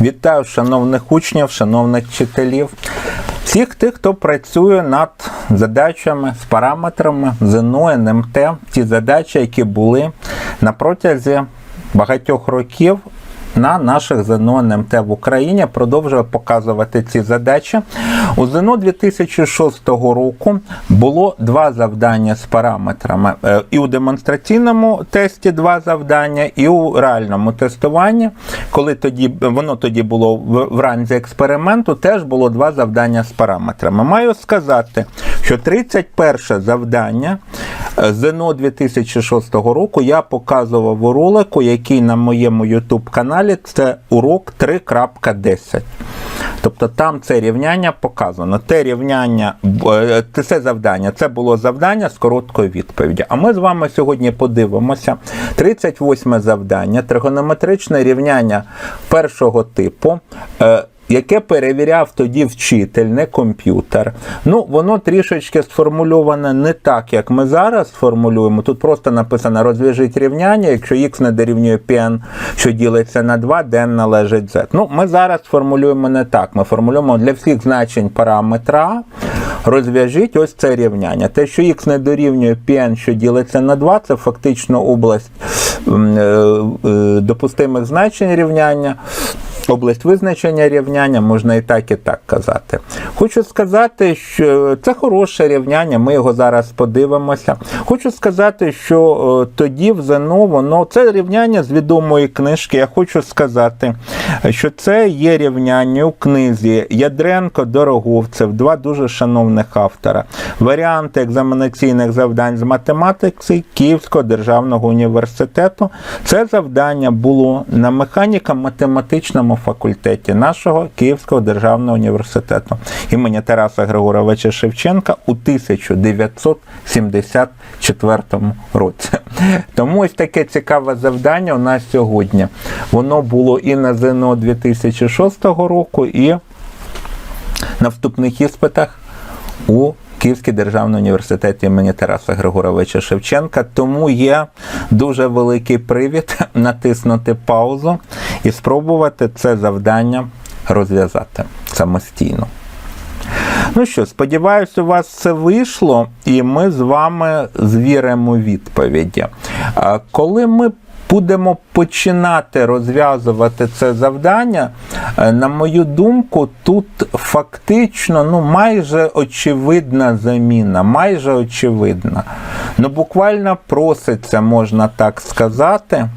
Вітаю шановних учнів, шановних вчителів, всіх тих, хто працює над задачами з параметрами ЗНО, НМТ, ті задачі, які були на протязі багатьох років на наших ЗНО НМТ в Україні. Продовжую показувати ці задачі. У ЗНО 2006 року було два завдання з параметрами. Е, І у демонстраційному тесті два завдання, і у реальному тестуванні, коли тоді воно тоді було в, в ранзі експерименту, теж було два завдання з параметрами. Маю сказати, що 31 завдання е, ЗНО 2006 року я показував у ролику, який на моєму YouTube каналі це урок 3.10. Тобто там це рівняння показано. Те рівняння, е, це завдання, це було завдання з короткою відповіддю. А ми з вами сьогодні подивимося 38 завдання, тригонометричне рівняння першого типу. Яке перевіряв тоді вчитель, не комп'ютер. Ну, воно трішечки сформульоване не так, як ми зараз формулюємо. Тут просто написано розв'яжіть рівняння, якщо х не дорівнює πn, що ділиться на 2, d належить z. Ну, ми зараз формулюємо не так. Ми формулюємо для всіх значень параметра. Розв'яжіть ось це рівняння. Те, що х не дорівнює πn, що ділиться на 2, це фактично область е, е, допустимих значень рівняння. Область визначення рівняння можна і так, і так казати. Хочу сказати, що це хороше рівняння, ми його зараз подивимося. Хочу сказати, що е, тоді в ЗНО воно це рівняння з відомої книжки. Я хочу сказати, що це є рівняння у книзі Ядренко Дороговцев, два дуже шановних автора. Варіанти екзаменаційних завдань з математики Київського державного університету. Це завдання було на механіко-математичному факультеті нашого Київського державного університету імені Тараса Григоровича Шевченка у 1974 році. Тому ось таке цікаве завдання у нас сьогодні. Воно було і на ЗНО 2006 року, і на вступних іспитах у Київський державний університет імені Тараса Григоровича Шевченка. Тому є дуже великий привід натиснути паузу і спробувати це завдання розв'язати самостійно. Ну що, сподіваюся, у вас це вийшло, і ми з вами звіримо відповіді. Коли ми будемо починати розв'язувати це завдання, е, на мою думку, тут фактично ну, майже очевидна заміна, майже очевидна. Ну, буквально проситься, можна так сказати,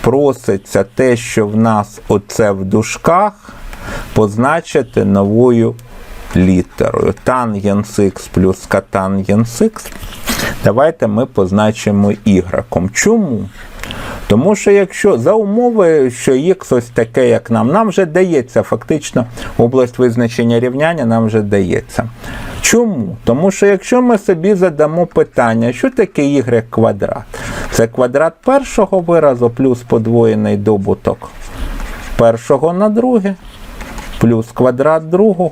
проситься те, що в нас оце в дужках, позначити новою літерою. Тангенс х плюс катангенс х. Давайте ми позначимо іграком. Чому? Тому що якщо за умови, що х ось таке, як нам, нам вже дається фактично область визначення рівняння, нам вже дається. Чому? Тому що якщо ми собі задамо питання, що таке y квадрат? Це квадрат першого виразу плюс подвоєний добуток першого на друге, плюс квадрат другого,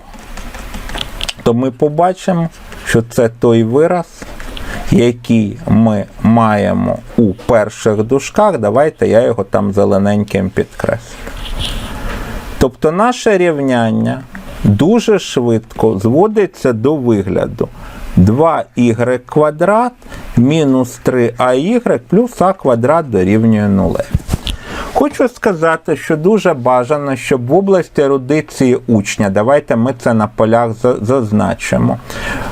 то ми побачимо, що це той вираз, який ми маємо у перших дужках. Давайте я його там зелененьким підкреслю. Тобто наше рівняння дуже швидко зводиться до вигляду 2y квадрат мінус 3ay плюс а квадрат дорівнює 0. Хочу сказати, що дуже бажано, щоб в області ерудиції учня, давайте ми це на полях зазначимо.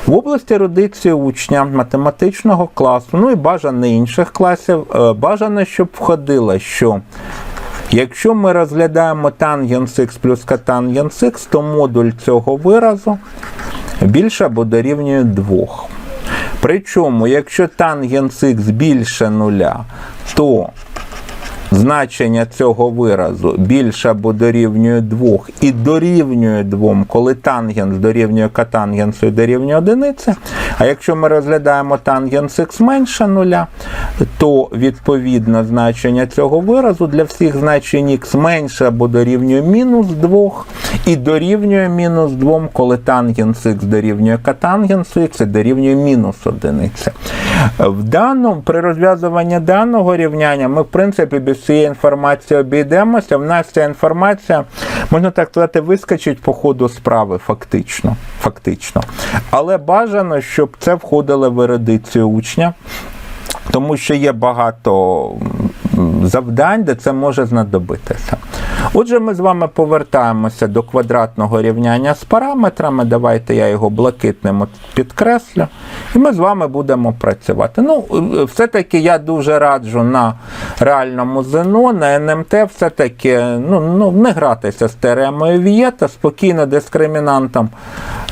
В області ерудиції учня математичного класу, ну і бажано інших класів, е, бажано, щоб входило, що якщо ми розглядаємо тангенс х плюс катангенс х, то модуль цього виразу більше або дорівнює 2. Причому, якщо тангенс х більше нуля, то значення цього виразу більше або дорівнює 2 і дорівнює 2, коли тангенс дорівнює катангенсу і дорівнює одиниці. А якщо ми розглядаємо тангенс х менше нуля, то відповідно значення цього виразу для всіх значень х менше або дорівнює мінус 2 і дорівнює мінус 2, коли тангенс х дорівнює катангенсу х і дорівнює мінус одиниці. В даному, при розв'язуванні даного рівняння ми, в принципі, без цієї інформації обійдемося. В нас ця інформація, можна так сказати, вискочить по ходу справи, фактично. фактично. Але бажано, щоб це входило в ерудицію учня. Тому що є багато завдань, де це може знадобитися. Отже, ми з вами повертаємося до квадратного рівняння з параметрами. Давайте я його блакитним підкреслю. І ми з вами будемо працювати. Ну, все-таки я дуже раджу на реальному ЗНО, на НМТ, все-таки ну, ну, не гратися з теоремою Вієта, спокійно дискримінантом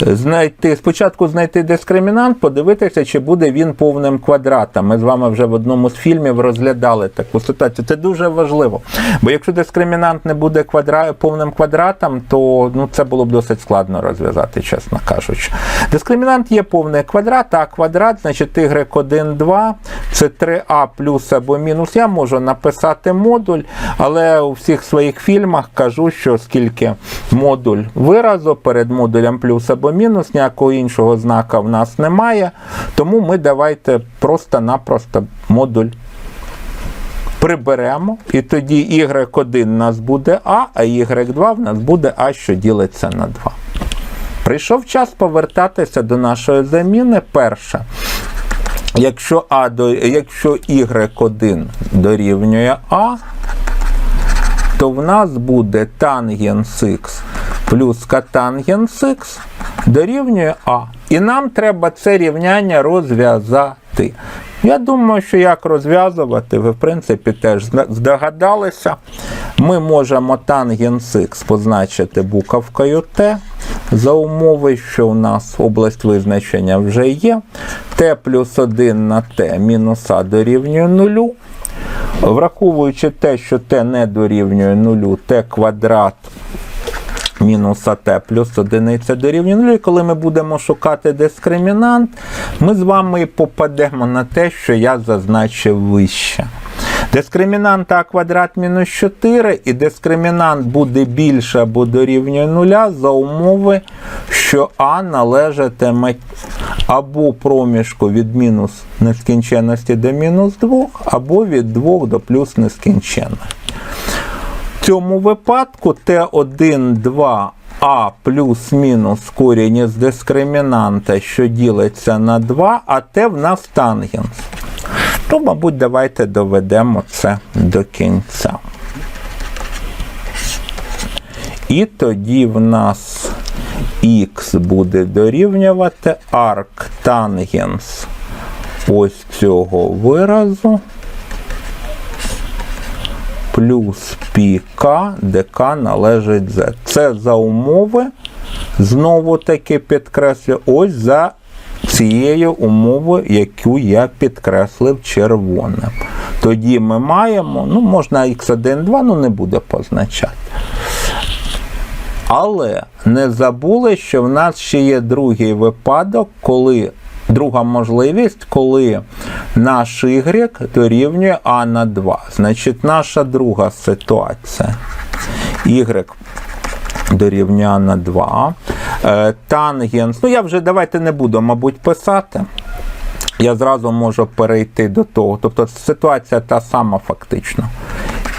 знайти, спочатку знайти дискримінант, подивитися, чи буде він повним квадратом. Ми з вами вже в одному з фільмів розглядали таку ситуацію. Це дуже важливо. Бо якщо дискримінант не буде квадра... повним квадратом, то ну, це було б досить складно розв'язати, чесно кажучи. Дискримінант є повний квадрат, а квадрат, значить y1, 2, це 3а плюс або мінус. Я можу написати модуль, але у всіх своїх фільмах кажу, що скільки модуль виразу перед модулем плюс або мінус, ніякого іншого знака в нас немає. Тому ми давайте просто-напросто модуль приберемо, і тоді y1 у нас буде А, а y2 в нас буде А, що ділиться на 2. Прийшов час повертатися до нашої заміни. Перше. Якщо А до, якщо y1 дорівнює А, то в нас буде тангенс х плюс катангенс х дорівнює А. І нам треба це рівняння розв'язати. Я думаю, що як розв'язувати, ви в принципі теж здогадалися. Ми можемо тангенс х позначити буковкою Т. За умови, що у нас область визначення вже є. Т плюс 1 на Т мінус А дорівнює 0. Враховуючи те, що Т не дорівнює 0, Т квадрат мінус АТ плюс одиниця дорівнює 0. І коли ми будемо шукати дискримінант, ми з вами попадемо на те, що я зазначив вище. Дискримінант А квадрат мінус 4, і дискримінант буде більше або дорівнює 0 за умови, що А належатиме або проміжку від мінус нескінченності до мінус 2, або від 2 до плюс нескінченності. Цьому випадку Т1, 2 А плюс-мінус корінь із дискримінанта, що ділиться на 2, а Т в нас тангенс. То, мабуть, давайте доведемо це до кінця. І тоді в нас х буде дорівнювати арк тангенс ось цього виразу плюс пік, де К належить Z. Це за умови, знову таки підкреслю, ось за цією умовою, яку я підкреслив червоним. Тоді ми маємо, ну, можна x1, 2, ну не буде позначати. Але не забули, що в нас ще є другий випадок, коли друга можливість, коли наш y дорівнює А на 2. Значить, наша друга ситуація. Y дорівнює А на 2. Е, Тангенс. Ну, я вже давайте не буду, мабуть, писати. Я зразу можу перейти до того. Тобто ситуація та сама фактично.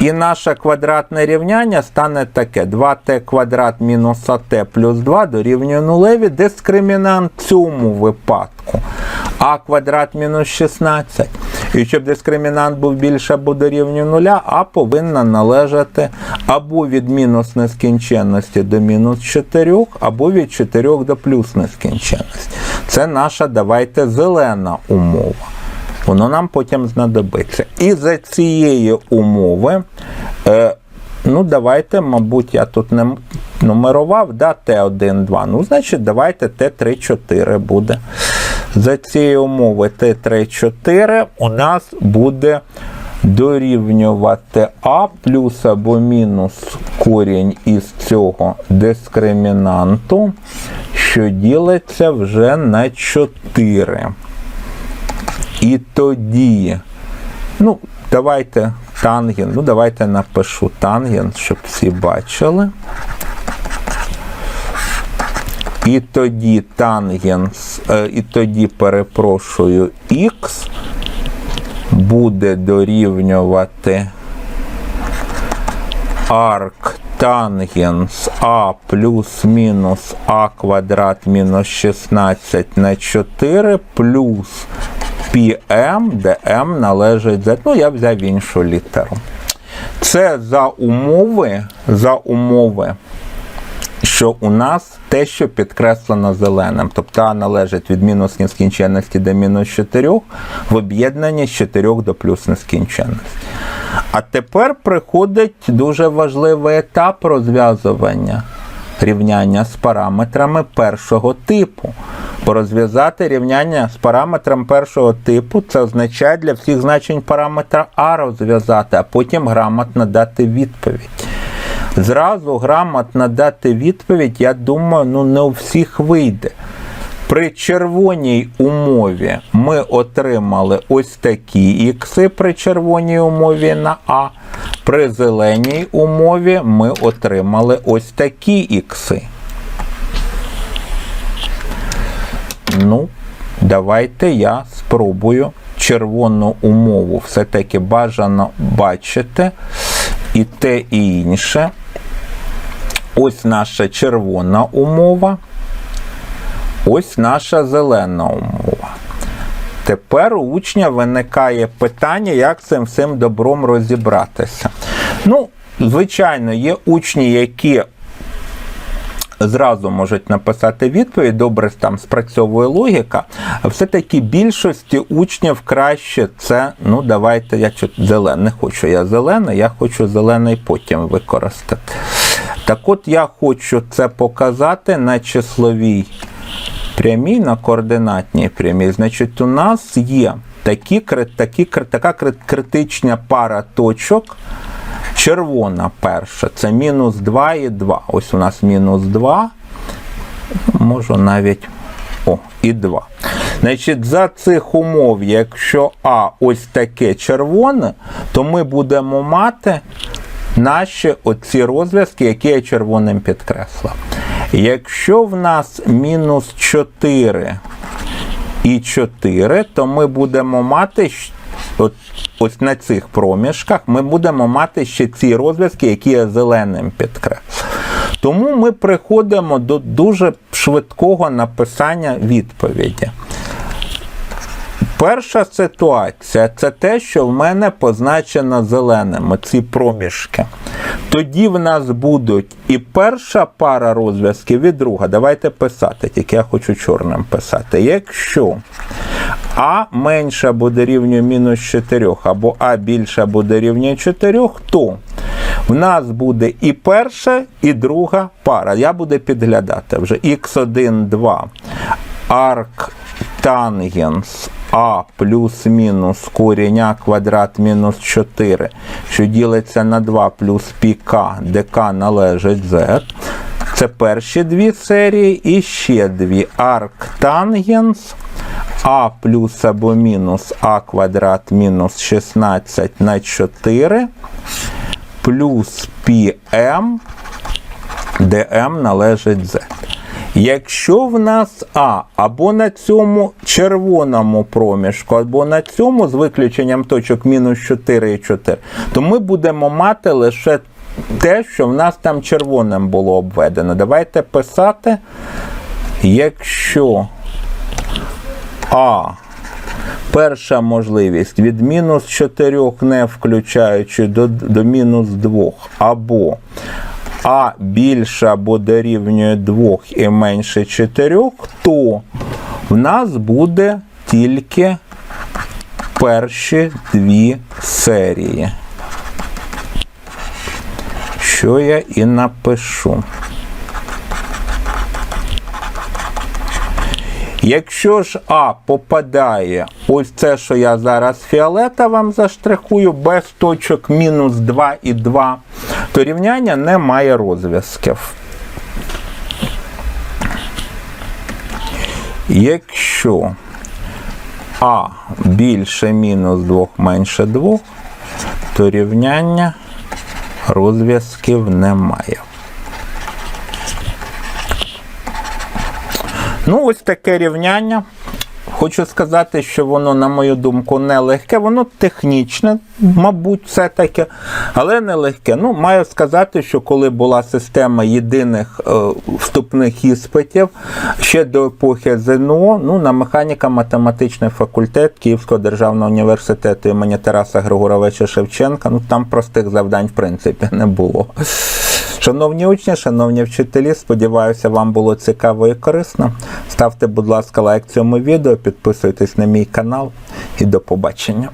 І наше квадратне рівняння стане таке: 2t квадрат мінус АТ плюс 2 дорівнює нулеві. Дискримінант в цьому випадку. А квадрат мінус 16. І щоб дискримінант був більше або дорівнює нуля, а повинна належати або від мінус нескінченності до мінус 4, або від 4 до плюс нескінченності. Це наша, давайте, зелена умова. Воно нам потім знадобиться. І за цієї умови, е, ну, давайте, мабуть, я тут не нумерував, да, Т1, 2. Ну, значить, давайте Т3, 4 буде. За цією умови Т3, 4 у нас буде дорівнювати А плюс або мінус корінь із цього дискримінанту, що ділиться вже на 4. І тоді, ну, давайте тангенс, ну, давайте напишу тангенс, щоб всі бачили. І тоді тангенс, е, і тоді перепрошую х буде дорівнювати арк тангенс А плюс мінус А квадрат мінус 16 на 4 плюс πm, де m належить z. Ну, я взяв іншу літеру. Це за умови, за умови, що у нас те, що підкреслено зеленим, тобто А належить від мінус нескінченності до мінус 4 в об'єднанні з 4 до плюс нескінченності. А тепер приходить дуже важливий етап розв'язування рівняння з параметрами першого типу. Бо розв'язати рівняння з параметром першого типу це означає для всіх значень параметра А розв'язати, а потім грамотно дати відповідь. Зразу грамотно дати відповідь, я думаю, ну не у всіх вийде. При червоній умові ми отримали ось такі ікси при червоній умові на А. При зеленій умові ми отримали ось такі ікси. Ну, давайте я спробую червону умову. Все-таки бажано бачити і те, і інше. Ось наша червона умова. Ось наша зелена умова. Тепер у учня виникає питання, як цим всім добром розібратися. Ну, звичайно, є учні, які зразу можуть написати відповідь, добре там спрацьовує логіка. Все-таки більшості учнів краще це, ну давайте, я чот зелений, не хочу я зелений, я хочу зелений потім використати. Так от я хочу це показати на числовій прямій, на координатній прямій. Значить, у нас є такі, такі, така критична пара точок. Червона перша це мінус 2 і 2. Ось у нас мінус 2. Можу навіть. О, і 2. Значить, за цих умов, якщо А ось таке червоне, то ми будемо мати наші оці розв'язки, які я червоним підкреслив. Якщо в нас мінус 4 і 4, то ми будемо мати от, ось на цих проміжках ми будемо мати ще ці розв'язки, які я зеленим підкреслив. Тому ми приходимо до дуже швидкого написання відповіді. Перша ситуація це те, що в мене позначено зеленим ці проміжки. Тоді в нас будуть і перша пара розв'язків, і друга. Давайте писати, тільки я хочу чорним писати. Якщо А менше буде рівню мінус 4, або А більше буде рівню 4, то в нас буде і перша, і друга пара. Я буду підглядати вже х1, 2, арк тангенс а плюс-мінус корінь А квадрат мінус 4, що ділиться на 2 плюс пік, де К належить Z. Це перші дві серії і ще дві арк тангенс А плюс або мінус А квадрат мінус 16 на 4 плюс πm, де m належить Z. Якщо в нас А або на цьому червоному проміжку, або на цьому з виключенням точок мінус 4 і 4, то ми будемо мати лише те, що в нас там червоним було обведено. Давайте писати, якщо А. Перша можливість від мінус 4 не включаючи до, до мінус 2, або а більше або дорівнює 2 і менше 4, то в нас буде тільки перші дві серії. Що я і напишу. Якщо ж А попадає ось це, що я зараз фіолетовим заштрихую, без точок мінус 2 і 2, то рівняння не має розв'язків. Якщо А більше мінус 2 менше 2, то рівняння розв'язків немає. Ну, ось таке рівняння. Хочу сказати, що воно, на мою думку, не легке, воно технічне, мабуть, все-таки, але не легке. Ну, маю сказати, що коли була система єдиних е, вступних іспитів ще до епохи ЗНО, ну, на механіка-математичний факультет Київського державного університету імені Тараса Григоровича Шевченка, ну там простих завдань, в принципі, не було. Шановні учні, шановні вчителі, сподіваюся, вам було цікаво і корисно. Ставте, будь ласка, лайк цьому відео, підписуйтесь на мій канал і до побачення.